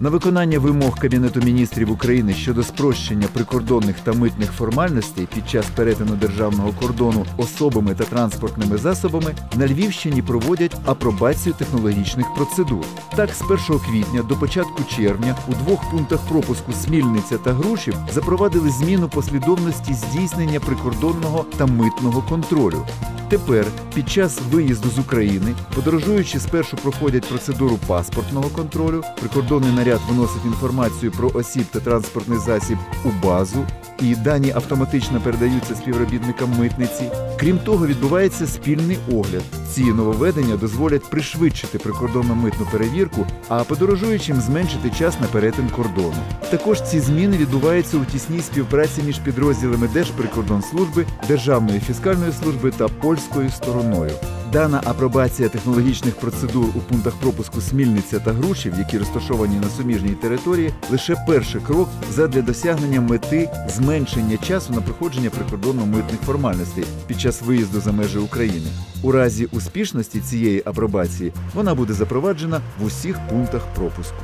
На виконання вимог Кабінету міністрів України щодо спрощення прикордонних та митних формальностей під час перетину державного кордону особами та транспортними засобами на Львівщині проводять апробацію технологічних процедур. Так, з 1 квітня до початку червня у двох пунктах пропуску Смільниця та Грушів запровадили зміну послідовності здійснення прикордонного та митного контролю. Тепер, під час виїзду з України, подорожуючі спершу проходять процедуру паспортного контролю, прикордонний наряд вносить інформацію про осіб та транспортний засіб у базу, і дані автоматично передаються співробітникам митниці. Крім того, відбувається спільний огляд. Ці нововведення дозволять пришвидшити прикордонну митну перевірку, а подорожуючим зменшити час на перетин кордону. Також ці зміни відбуваються у тісній співпраці між підрозділами Держприкордонслужби, Державної фіскальної служби та польською стороною. Дана апробація технологічних процедур у пунктах пропуску Смільниця та Грушів, які розташовані на суміжній території, лише перший крок задля досягнення мети зменшення часу на проходження прикордонно-митних формальностей під час виїзду за межі України. У разі успішності цієї апробації вона буде запроваджена в усіх пунктах пропуску.